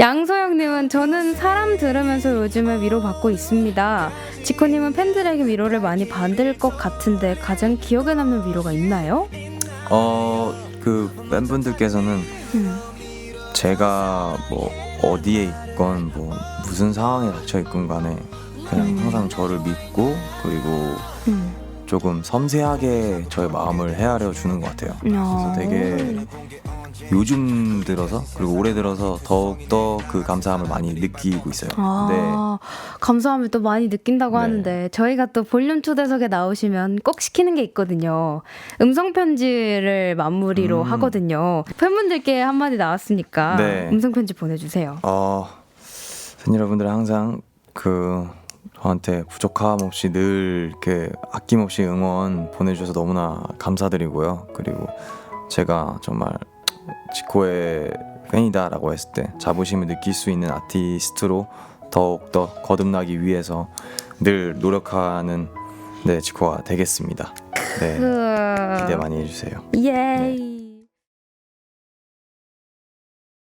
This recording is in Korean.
양소영님은 저는 사람 들으면서 요즘에 위로받고 있습니다. 지코님은 팬들에게 위로를 많이 받을 것 같은데 가장 기억에 남는 위로가 있나요? 어, 그 팬분들께서는 음. 제가 뭐 어디에 있건 뭐 무슨 상황에 닥쳐 있건 간에 그냥 음. 항상 저를 믿고 그리고 음. 조금 섬세하게 저의 마음을 헤아려 주는 것 같아요. 어. 되게 요즘 들어서 그리고 올해 들어서 더욱더 그 감사함을 많이 느끼고 있어요. 아, 감사함을 또 많이 느낀다고 네. 하는데 저희가 또 볼륨 초대석에 나오시면 꼭 시키는 게 있거든요. 음성 편지를 마무리로 음. 하거든요. 팬분들께 한마디 나왔으니까 네. 음성 편지 보내주세요. 어, 팬 여러분들 항상 그 저한테 부족함 없이 늘 이렇게 아낌없이 응원 보내주셔서 너무나 감사드리고요. 그리고 제가 정말 지코의 팬이다라고 했을 때 자부심을 느낄 수 있는 아티스트로 더욱더 거듭나기 위해서 늘 노력하는 네 지코가 되겠습니다. 네 그... 기대 많이 해주세요. 예이.